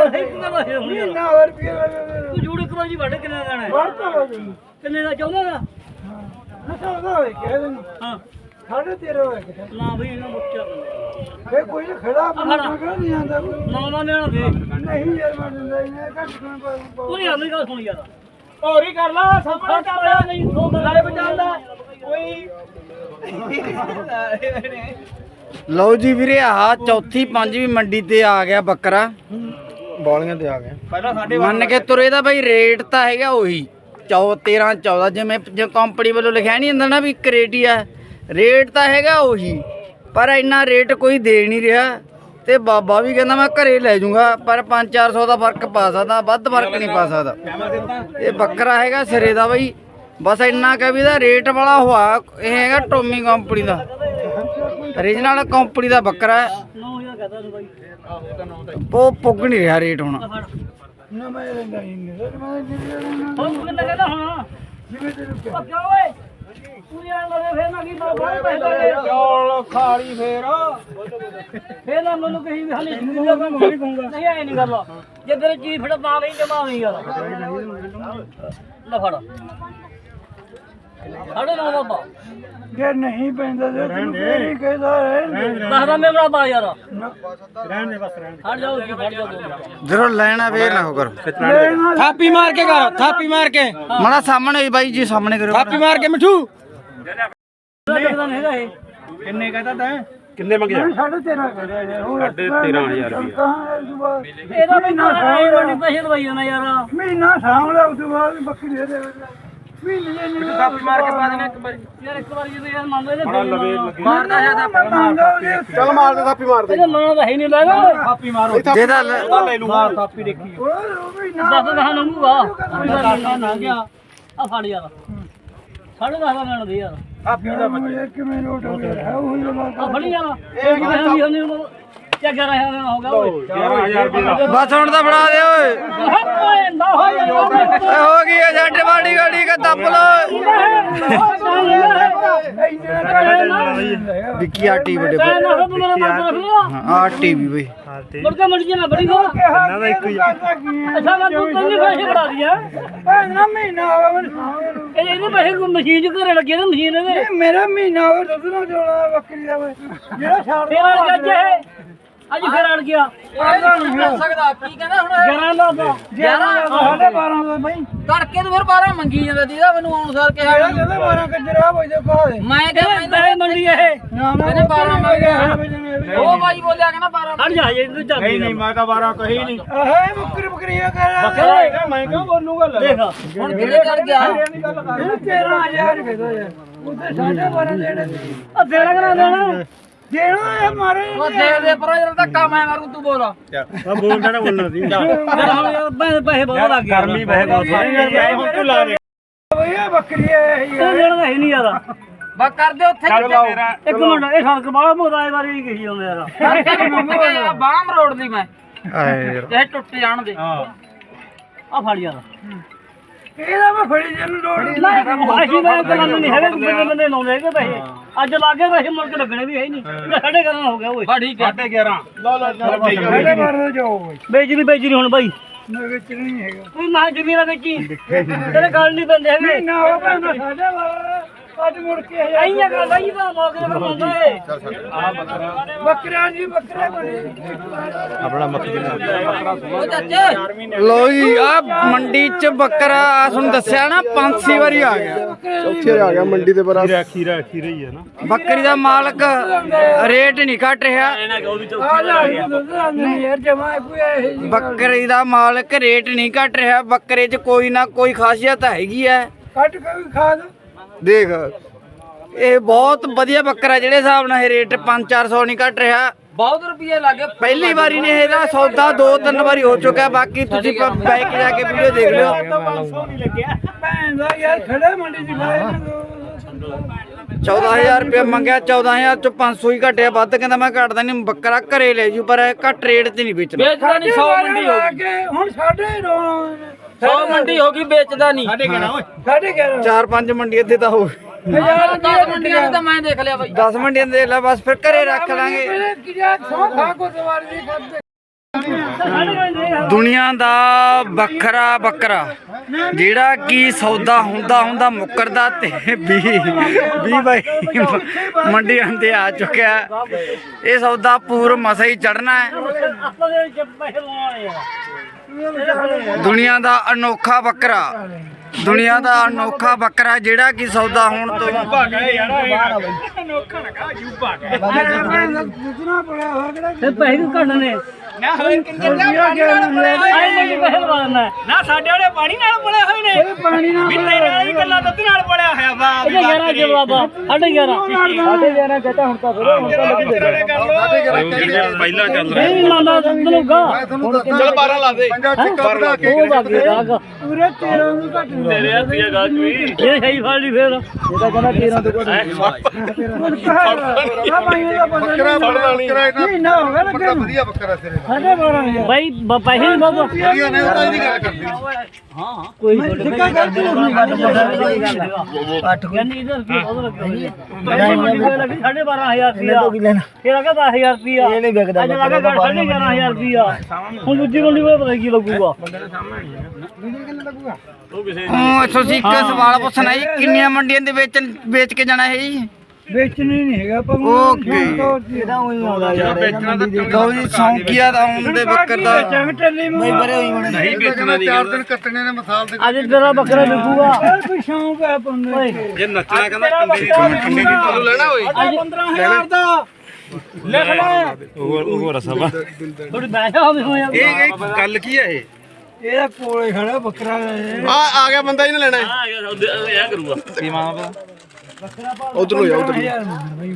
ਮਹੀਨਾ ਹੋਰ ਰੁਪਏ ਤੂੰ ਜੂੜ ਇੱਕ ਵਾਰ ਜੀ ਵੱਢ ਕਿੰਨੇ ਦਾ ਲੈਣਾ ਹੈ? ਵਰਤਾ ਹੋ ਗਈ ਕਿੰਨੇ ਦਾ ਚਾਹੁੰਦਾ ਦਾ? ਨਸ਼ਾ ਉਹਦਾ ਹੋਏ ਕਹਿ ਦੇਣੀ। ਹਾਂ। ਸਾਢੇ ਤੇਰੇ ਹੋਏ ਕਿਤੇ। ਨਾ ਬਈ ਇਹਨਾਂ ਬੱਚਾ ਫੇ ਕੋਈ ਨਾ ਖੜਾ ਬੰਦਾ ਮਗਰ ਨਹੀਂ ਆਂਦਾ ਕੋਈ। ਨਾ ਨਾ ਲੈਣਾ ਦੇ ਨਹੀਂ ਯਾਰ ਮੈਂ ਦਿੰਦਾ ਹੀ ਨਹੀਂ ਘੱਟ ਕੋਣ ਪਰ ਤੂੰ ਯਾਰ ਮੇਰੀ ਗੱਲ ਸੁਣ ਯਾਰ। ਹੋਰ ਹੀ ਕਰ ਲਾ ਸਾਹਮਣੇ ਚੱਲਦਾ ਨਹੀਂ ਦੋ ਨਾਲੇ ਬਚਾਉਂਦਾ ਕੋਈ ਲਓ ਜੀ ਵੀਰੇ ਆਹ ਚੌਥੀ ਪੰਜਵੀਂ ਮੰਡੀ ਤੇ ਆ ਗਿਆ ਬੱਕਰਾ। ਬੋਲੀਆਂ ਤੇ ਆ ਗਏ। ਪਹਿਲਾਂ ਸਾਡੇ ਮੰਨ ਕੇ ਤੁਰੇ ਦਾ ਬਈ ਰੇਟ ਤਾਂ ਹੈਗਾ ਉਹੀ। 13 14 ਜਿਵੇਂ ਜੇ ਕੰਪਨੀ ਵੱਲੋਂ ਲਿਖਿਆ ਨਹੀਂ ਹੁੰਦਾ ਨਾ ਵੀ ਕਰੇਟੀ ਆ। ਰੇਟ ਤਾਂ ਹੈਗਾ ਉਹੀ। ਪਰ ਇੰਨਾ ਰੇਟ ਕੋਈ ਦੇ ਨਹੀਂ ਰਿਹਾ। ਤੇ ਬਾਬਾ ਵੀ ਕਹਿੰਦਾ ਮੈਂ ਘਰੇ ਲੈ ਜਾਊਂਗਾ ਪਰ 5-400 ਦਾ ਫ਼ਰਕ ਪਾ ਸਕਦਾ ਵੱਧ ਫ਼ਰਕ ਨਹੀਂ ਪਾ ਸਕਦਾ। ਇਹ ਬੱਕਰਾ ਹੈਗਾ ਸਿਰੇ ਦਾ ਬਈ। ਬਸ ਇੰਨਾ ਕਿ ਵੀ ਇਹਦਾ ਰੇਟ ਵਾਲਾ ਹੋਆ ਇਹ ਹੈਗਾ ਟੋਮੀ ਕੰਪਨੀ ਦਾ। ਰੀਜਨਲ ਕੰਪਨੀ ਦਾ ਬੱਕਰਾ ਹੈ। ਉਹ ਪੁੱਗ ਨਹੀਂ ਰਿਹਾ ਰੇਟ ਹੁਣ। ਨਾ ਮੈਂ ਰਹਿੰਦਾ ਹੀ। ਮੈਂ ਜਿਵੇਂ ਹੁਣ ਹੁਣ ਜਿਵੇਂ ਤੈਨੂੰ ਉਹ ਓਏ ਪੂਰੀ ਆਂ ਲਵੇ ਫੇਰ ਨਾ ਕੀ ਬਾਬਾ ਪੈਸੇ ਦੇ ਚੌਲ ਖਾਲੀ ਫੇਰ ਫੇਰ ਨਾ ਮੈਨੂੰ ਕਹੀ ਵੀ ਹਾਲੇ ਜਿੰਦਗੀ ਦਾ ਮੈਂ ਨਹੀਂ ਕਹੂੰਗਾ ਨਹੀਂ ਐ ਨਹੀਂ ਗੱਲ ਜੇ ਤੇਰੇ ਚੀਜ਼ ਫੜ ਪਾ ਲਈ ਜਮਾ ਨਹੀਂ ਯਾਰ ਲੈ ਫੜ ਸਾਡੇ ਨਾਲ ਬਾਬਾ। ਜੇ ਨਹੀਂ ਪੈਂਦਾ ਤੇ ਤੈਨੂੰ ਹੀ ਕਹਿੰਦਾ ਰਹਿਣ ਦੇ। ਦੱਸਦਾ ਮੈਂ ਬੜਾ ਬਾ ਯਾਰ। ਰਹਿਣ ਦੇ ਬਸ ਰਹਿਣ ਹਟ ਜਾਓ ਜੀ ਫੜ ਜਾਓ ਦੋ। ਜਦੋਂ ਲੈਣਾ ਫੇਰ ਨਾ ਹੋ ਕਰ। ਥਾਪੀ ਮਾਰ ਕੇ ਕਰ ਥਾਪੀ ਮਾਰ ਕੇ। ਮੜਾ ਸਾਹਮਣੇ ਬਾਈ ਜੀ ਸਾਹਮਣੇ ਕਰੋ। ਥਾਪੀ ਮਾਰ ਕੇ ਮਿੱਠੂ। ਕਿੰਨੇ ਕਹਤਾ ਤੈਂ? ਮੈਂ ਸਾਢੇ ਤੇਰਾਂ ਕਰਿਆ ਯਾਰ ਹੁਣ ਸਾਢੇ 13000 ਰੁਪਏ ਇਹਦਾ ਵੀ ਨਾ ਬੜੀ ਪੈਸੇ ਦਵਾਈ ਜਾਣਾ ਯਾਰ। ਮਹੀਨਾ ਸਾਹਮਣੇ ਉਸ ਤੋਂ ਬਾਅਦ ਬੱਕਰੀ ਦੇ ਦੇ। ਦੇ ਨਹੀਂ ਥਾਪੀ ਮਾਰ ਕੇ ਪਾ ਦੇਣਾ ਇੱਕ ਵਾਰੀ। ਯਾਰ ਇੱਕ ਵਾਰ ਜਦੋਂ ਯਾਰ ਮੰਨ ਲਓ ਇਹਨੇ ਮਾਰਦਾ ਜਾਂ ਤਾਂ ਚੱਲ ਮਾਰ ਦੇ ਥਾਪੀ ਮਾਰ ਇਹਨੇ ਮੰਨਣਾ ਤਾਂ ਹੈ ਨਹੀਂ ਲੈਗਾ ਥਾਪੀ ਮਾਰੋ। ਜਿਹਦਾ ਲੈ- ਲੈ ਲੂਗਾ ਥਾਪੀ ਦੇਖੀ। ਉਹ ਵੀ ਨਾ ਦੱਸ ਕਹਾਂ ਲੰਘੂਗਾ। ਕੋਈ ਗੱਲ ਨਾ ਗਿਆ ਆ ਫੜ ਯਾਰ। ਸਾਢੇ ਦਸ ਦਾ ਲੈਣ ਦੇ ਯਾਰ। ਥਾਪੀ ਦਾ ਇਹ ਕਿਵੇਂ ਨੋਟ ਹੋ ਗਿਆ ਹੈ ਉਹ ਹੀ ਆ ਫੜੀ ਯਾਰ। ਇਹ ਕਹਿੰਦੀ ਹੁੰਦੀ ਨੂੰ ਕਿਆ ਕਰ ਰਿਹਾ ਹੈ ਹੋ ਗਿਆ ਓਏ 11000 ਰੁਪਏ ਦਾ। ਬਸ ਹੁਣ ਤਾਂ ਫੜਾ ਦੇ ਓਏ। ਓਏ ਹੋ ਗਈ ਹੈ ਛੱਡ ਬਾੜੀ ਗਾੜੀ ਕਾ ਦੱਬ ਲੋ ਵਿੱਕੀ ਆ ਟੀਵੀ ਹਾਂ ਆ ਟੀਵੀ ਬਈ ਮੁਰਗਾ ਮੜ ਗਿਆ ਨਾ ਬੜੀ ਹੋ ਇਹਨਾਂ ਦਾ ਇੱਕ ਹੀ ਅੱਛਾ ਮੈਂ ਤੂੰ ਤੈਨੂੰ ਪੈਸੇ ਫੜਾ ਦਿਆ ਨਾ ਮਹੀਨਾ ਹੋਇਆ ਮੈਨੂੰ। ਇਹ ਇਹਦੇ ਪੈਸੇ ਮਸ਼ੀਨ ਚ ਘਰੇ ਲੱਗੇ ਨੇ ਮਸ਼ੀਨ ਇਹਦੇ। ਇਹ ਮੇਰਾ ਮਹੀਨਾ ਹੋਇਆ ਦੁੱਧ ਨਾ ਜੋਣਾ ਬੱਕਰੀ ਦਾ। ਜਿਹੜਾ ਅੜ ਗਿਆ ਅੱਜ ਇਹ ਫੇਰ ਅੜ ਗਿਆ। ਸਕਦਾ। ਕੀ ਕਹਿੰਦਾ ਹੁਣ 11 ਦਾ ਦਾ ਸਾਢੇ 12 ਦਾ ਬਈ। ਤੜਕੇ ਨੂੰ ਫਿਰ 12 ਮੰਗੀ ਜਾਂਦਾ ਦੀਦਾ ਮੈਨੂੰ ਆਉਣ ਸਾਰ ਕਿਹਾ ਜਿਹੜਾ ਕਹਿੰਦਾ 12 ਕੰਜਰਾ ਹੋਈ ਦੇ ਕੋਲ ਮੈਂ ਕਿਹਾ ਇਹ ਪੈਸੇ ਮੰਡੀ ਇਹ। ਨਾ ਨਾ ਕਹਿੰਦੇ 12 ਮੰਗ ਗਿਆ ਗਿਆ ਉਹ ਬਾਈ ਬੋਲਿਆ ਕਹਿੰਦਾ 12 ਹਟ ਜਾ ਇਹ ਤੂੰ ਚੱਲ ਨਹੀਂ ਨਹੀਂ ਮੈਂ ਤਾਂ 12 ਕਹੀ ਨਹੀਂ। ਆਹੇ ਬੱਕਰੀ ਬੱਕਰੀ ਆ ਕਰ ਬੱਕਰਾ ਹੈਗਾ ਮੈਂ ਕਿਉਂ ਬੋਲੂਗਾ ਲੈ ਦੇਖ। ਹੁਣ ਕਿੰਨੇ ਚੜ ਗਿਆ? ਇਹ 13000 ਰੁਪਏ ਦਾ ਯਾਰ ਉਹਦੇ ਸਾਢੇ 12 ਦੇਣੇ ਸੀ। ਆ ਦੇਣਾ ਕਰਾ ਦੇਣਾ? ਦੇਣਾ ਇਹ ਮਾਰੇ ਉਹ ਦੇ ਦੇ ਪਰ ਜਿਹੜਾ ਧੱਕਾ ਮੈਂ ਮਾਰੂ ਤੂੰ ਬੋਲ। ਮੈਂ ਬੋਲਦਾ ਨਾ ਬੋਲਣਾ ਸੀ। ਯਾਰ ਪੈਸੇ ਬਹੁਤ ਲੱਗ ਗਏ। ਗਰਮੀ ਬਹਿ ਬਹੁਤ ਸਾਰੀ ਹੁਣ ਤੂੰ ਲਾ ਦੇ। ਬਈ ਇਹ ਬੱਕਰੀ ਹੈ ਇਹ ਤਾਂ ਹੈ ਨਹੀਂ ਯਾਰ ਬਸ ਕਰ ਦੇ ਉੱਥੇ ਚੱਲ ਤੇਰਾ ਇੱਕ ਮਿੰਟ ਇਹ ਸੜਕ ਬਾਹਰ ਮੋਦਾ ਇਹ ਵਾਰੀ ਕਹੀ ਜਾਂਦੇ ਯਾਰ। ਗਿਆ ਬਾਮ ਰੋਡ ਦੀ ਮੈਂ। ਆਏ ਯਾਰ। ਇਹ ਟੁੱਟ ਜਾਣ ਦੇ। ਹਾਂ। ਆ ਫੜ ਯਾਰ। ਇਹਦਾ ਮੈਂ ਫੜੀ ਜਨ ਲੋੜ ਨਹੀਂ। ਨਾ ਅਸੀਂ ਮੈਂ ਗੱਲ ਨਹੀਂ ਹੈਗੇ ਬੰਦੇ ਬੰਦੇ ਲਾਉਂਦੇ ਹੈਗੇ ਪੈਸੇ। ਅੱਜ ਲੱਗੇ ਪੈਸੇ ਮੁੜ ਕੇ ਲੱਗਣੇ ਵੀ ਹੈ ਹੀ ਨਹੀਂ। ਸਾਡੇ ਘਰਾਂ ਹੋ ਗਿਆ ਓਏ। ਬਾ ਠੀਕ ਹੈ 11.5 ਲਾ ਲਾ ਸਾਢੇ 12 ਦਾ ਜਾਓ ਬਈ ਵੇਚਣੀ ਵੇਚਣੀ ਹੁਣ ਬਾਈ। ਮੈਂ ਵਿੱਚ ਨਹੀਂ ਹੈਗਾ। ਤੂੰ ਨਾ ਜ਼ਮੀਨ ਵੇਚੀ। ਤੇਰੇ ਗੱਲ ਨਹੀਂ ਬੰਦੇ ਹੈਗੇ। ਨਹੀਂ ਨਾ ਹੋ ਪੈਂਦਾ ਸਾਢੇ 12 ਅੱਜ ਮੁੜ ਕੇ ਹਜ਼ਾਰ ਆਈਆਂ ਗੱਲ ਆਈ ਤਾਂ ਮੌਕੇ ਤੇ ਬੰਦਾ ਏ ਬੱਕਰਿਆਂ ਦੀ ਬੱਕਰੇ ਬੜੀ ਉਹ ਚਾਚੇ। ਲੋ ਜੀ ਆ ਮੰਡੀ ਚ ਬੱਕਰਾ ਆ ਤੁਹਾਨੂੰ ਦੱਸਿਆ ਨਾ ਪੰਜ ਛੇ ਵਾਰੀ ਆ ਗਿਆ। ਖੀਰਾ ਖੀਰਾ ਖੀਰਾ ਹੀ ਹੈ ਨਾ। ਬੱਕਰੀ ਦਾ ਮਾਲਕ ਰੇਟ ਨਹੀਂ ਘਟ ਰਿਹਾ। ਆ ਜਾ ਨਹੀਂ ਯਾਰ ਜਮਾ ਕੋਈ ਇਹ ਜੀ ਬੱਕਰੀ ਦਾ ਮਾਲਕ ਰੇਟ ਨਹੀਂ ਘਟ ਰਿਹਾ। ਬੱਕਰੇ 'ਚ ਕੋਈ ਨਾ ਕੋਈ ਖਾਸੀਅਤ ਹੈਗੀ ਹੈ। ਕੱਟ ਕੇ ਵੀ ਖਾ ਦੋ ਦੇਖ। ਇਹ ਬਹੁਤ ਵਧੀਆ ਬੱਕਰਾ ਜਿਹੜੇ ਹਿਸਾਬ ਨਾਲ ਇਹ ਰੇਟ 5-400 ਨਹੀਂ ਘਟ ਰਿਹਾ। ਬਹੁਤ ਰੁਪਏ ਲੱਗੇ ਪਹਿਲੀ ਵਾਰੀ ਨੇ ਇਹਦਾ ਸੌਦਾ ਦੋ ਤਿੰਨ ਵਾਰੀ ਹੋ ਚੁੱਕਾ ਬਾਕੀ ਤੁਸੀਂ ਬੈਕ ਜਾ ਕੇ ਵੀਡੀਓ ਦੇਖ ਲਿਓ। 500 ਨਹੀਂ ਲੱਗਿਆ। ਭੈਣ ਦਾ ਯਾਰ ਖੜੇ ਮੰਡੀ ਚ ਖਾਏ 14000 ਰੁਪਏ ਮੰਗਿਆ 14000 ਚ 500 ਹੀ ਘਟਿਆ। ਵੱਧ ਕਹਿੰਦਾ ਮੈਂ ਘਟਦਾ ਨਹੀਂ ਬੱਕਰਾ ਘਰੇ ਲੈ ਜੂ ਪਰ ਇਹ ਘੱਟ ਰੇਟ ਤੇ ਨਹੀਂ ਵੇਚਣਾ। ਵੇਚਦਾ ਨਹੀਂ 100 ਮੰਡੀ ਹੋ ਗਈ। ਕੇ ਹੁਣ ਸਾਡੇ ਰੋ 100 ਮੰਡੀ ਹੋ ਗਈ ਵੇਚਦਾ ਨਹੀਂ। ਸਾਡੇ ਕਿਹੜਾ ਓਏ ਸਾਡੇ 11 ਚਾਰ ਪੰਜ ਮੰਡੀਆਂ ਤੇ ਤਾਂ ਹੋ ਹਜ਼ਾਰ 10 ਮੰਡੀਆਂ ਨੂੰ ਤਾਂ ਮੈਂ ਦੇਖ ਲਿਆ ਬਾਈ। 10 ਮੰਡੀਆਂ ਦੇ ਲੈ ਬਸ ਫਿਰ ਘਰੇ ਰੱਖ ਲਾਂਗੇ। ਦੁਨੀਆ ਦਾ ਵੱਖਰਾ ਵੱਖਰਾ ਜਿਹੜਾ ਕੀ ਸੌਦਾ ਹੁੰਦਾ ਹੁੰਦਾ ਮੁੱਕਰਦਾ ਤੇ ਵੀ ਵੀ ਬਾਈ ਮੰਡੀਆਂ ਤੇ ਆ ਚੁੱਕਿਆ। ਇਹ ਸੌਦਾ ਪੂਰ ਮਸਾ ਹੀ ਚੜਨਾ ਹੈ। ਦੁਨੀਆ ਦਾ ਅਨੋਖਾ ਬੱਕਰਾ। ਦੁਨੀਆ ਦਾ ਅਨੋਖਾ ਬੱਕਰਾ ਜਿਹੜਾ ਕਿ ਸੌਦਾ ਹੋਣ ਤੋਂ ਪੜਿਆ ਹੋਰ ਕਿਹੜਾ ਤੇ ਪੈਸੇ ਵੀ ਘੱਟ ਨੇ ਨਾ ਹੋਏ ਕਿੰਨੇ ਆਈ ਨਹੀਂ ਪੈਸੇ ਲਵਾ ਦਿੰਦਾ ਨਾ ਸਾਡੇ ਵਾਲੇ ਪਾਣੀ ਨਾਲ ਬੜੇ ਹੋਏ ਨੇ। ਪਾਣੀ ਨਾਲ ਵੀ ਤੇਰੇ ਵਾਲੀ ਗੱਲਾਂ ਦੁੱਧ ਨਾਲ ਬੜਿਆ ਹੋਇਆ। ਵਾ ਇਹਦੇ 11 ਜੇ ਬਾਬਾ ਸਾਢੇ 11 ਸਾਢੇ 11 ਕਹਤਾ ਹੁਣ ਤਾਂ ਫਿਰ ਹੁਣ ਤਾਂ ਲੱਗੀ ਦੇ ਪਹਿਲਾਂ ਚੱਲ ਨਹੀਂ ਲਾਂਦਾ ਤੈਨੂੰਗਾ ਚੱਲ 12 ਲਾ ਦੇ। ਉਹ ਬਾਕੀ ਰਾਗ ਪੂਰੇ 13 ਨੂੰ ਘੱਟ ਤੇਰੇ ਹੱਥੀ ਹੈਗਾ ਕੋਈ ਇਹ ਸਹੀ ਫਾੜੀ ਫੇਰ। ਇਹ ਤਾਂ ਕਹਿੰਦਾ 13 ਤੋਂ ਘੱਟ ਆ ਭਾਈ ਦਾ ਬੱਕਰਾ ਫੜਨਾ ਨਹੀਂ ਨਹੀਂ ਨਾ ਹੋਗਾ ਲੱਗੇ ਵਧੀਆ ਬੱਕਰਾ ਸਿਰੇ ਦਾ ਸਾਡੇ 12000 ਬਾਈ ਬ- ਪੈਸੇ ਨਹੀਂ ਬਾਬਾ ਵਧੀਆ ਨੇ ਉਹਦਾ ਇਹਦੀ ਗੱਲ ਕਰਦੀ। ਕੋਈ ਸਿੱਕਾ ਕਰ ਤੂੰ ਨਹੀਂ। ਗੱਲ ਅੱਠ ਯਾਨੀ ਇਧਰ ਕੀ ਬਹੁਤ ਲੱਗੇ ਲੱਗੀ 12500 ਰੁਪਿਆ ਫਿਰ ਆ ਗਿਆ 10000 ਰੁਪਿਆ ਇਹ ਨਹੀਂ ਵਿਕਦਾ ਅੱਜ ਲੱਗਾ 11500 ਰੁਪਿਆ ਹੁਣ ਦੂਜੀ ਮੰਡੀ ਕੋਲ ਪਤਾ ਕੀ ਲੱਗੂਗਾ। ਉਹ ਇੱਥੋਂ ਸੀ ਇੱਕ ਸਵਾਲ ਪੁੱਛਣਾ ਜੀ ਕਿੰਨੀਆਂ ਮੰਡੀਆਂ ਦੇ ਵੇਚ ਵੇਚ ਕੇ ਜਾਣਾ ਹੈ ਜੀ? ਵੇਚਣੀ ਨਹੀਂ ਹੈਗਾ ਪਰ ਓਕੇ। ਇਹਦਾ ਉਹੀ ਆਉਂਦਾ ਯਾਰ ਲਓ ਜੀ ਸੌਂਕੀਆ ਦਾ ਆਉਣ ਦੇ ਬੱਕਰ ਦਾ। ਨਹੀਂ ਵੇਚਣਾ ਚਾਰ ਦਿਨ ਕੱਟਣੇ ਨੇ ਮਿਸਾਲ ਦੇ ਅੱਜ ਤੇਰਾ ਬੱਕਰਾ ਵਿਕੂਗਾ। ਕੋਈ ਸ਼ੌਂਕ ਹੈ ਆਪਾਂ ਨੂੰ ਓਏ। ਜੇ ਨੱਚਣਾ ਕਹਿੰਦਾ ਕੰਡੇ ਦੀ ਕੰਡੇ ਦੀ ਤੁਹਾਨੂੰ ਲੈਣਾ ਓਏ? ਅੱਜ 15000 ਦਾ। ਲਿਖ ਲੈ। ਹੋਰ ਹੋਰ ਰਸਵਾ ਥੋੜੀ ਬੈਠਾ ਹੋਵੇ ਹੋਇਆ ਇਹ ਇਹ ਗੱਲ ਕੀ ਹੈ ਇਹ? ਇਹਦਾ ਕੋਲੇ ਖੜਾ ਬੱਕਰਾ। ਆ ਆ ਗਿਆ ਬੰਦਾ ਇਹਨੇ ਲੈਣਾ ਆ ਗਿਆ ਇਹ ਕਰੂਗਾ। ਉਧਰ ਨੂੰ ਜਾ ਉਧਰ ਹਜ਼ਾਰ ਮੰਗਦਾ ਬਈ।